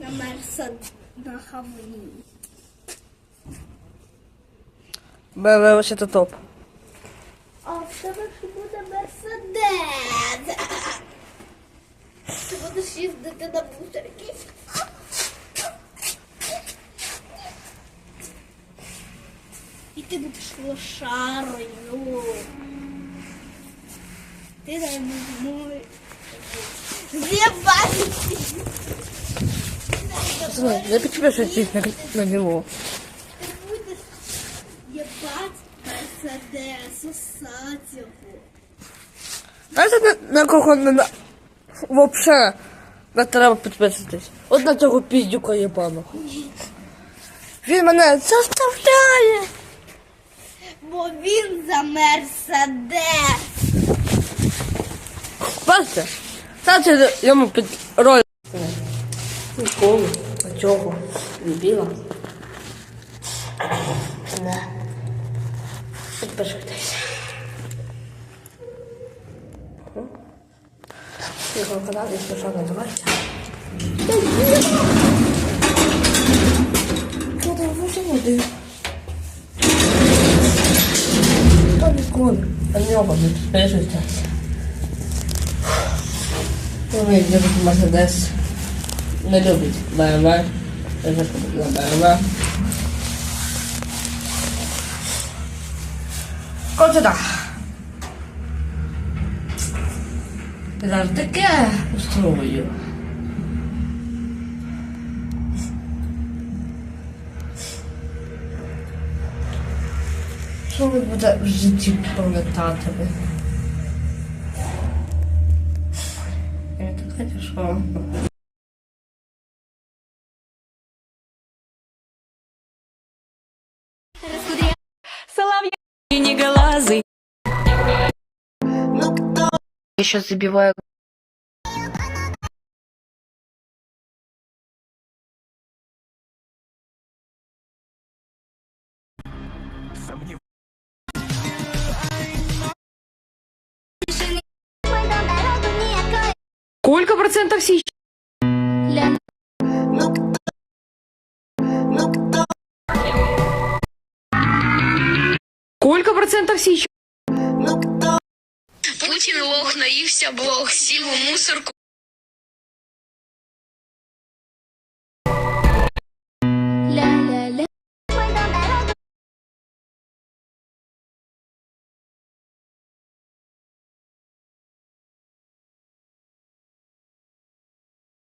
на Мерсед на Хавлі. БМВ ще то топ. А в тебе ж буде Мерседес. Ти будеш їздити на бустерки. І ти будеш лошарою. Ти дай мой. Пацани, я підчепив щось чуть на, на нього. Ти будеш єбать Мерседес, усать його. Знаєте, на, на кого не на... Вообще не треба підписуватись. От на цього піздюка єбаного. Він мене заставляє. Бо він за Мерседес. Бачите? Ставте йому під роль. Ніколи. А чого? Любила. Не. Підпишитесь. Його канал, що, називається. Що там вже води? Та ніколи. На нього не підпишуйтесь. Ну, як любить Мерседес. Не любить БМВ. Я вже купила БМВ. Коротше так. Зараз таке устрою. Що ви буде в житті пам'ятати? Ви? Я тут хотів, що... Соловья синеглазый. Я сейчас забиваю Сколько процентов сейчас? Сколько процентов сейчас? Путин лох, наився блох, сів мусорку. Ля-ля.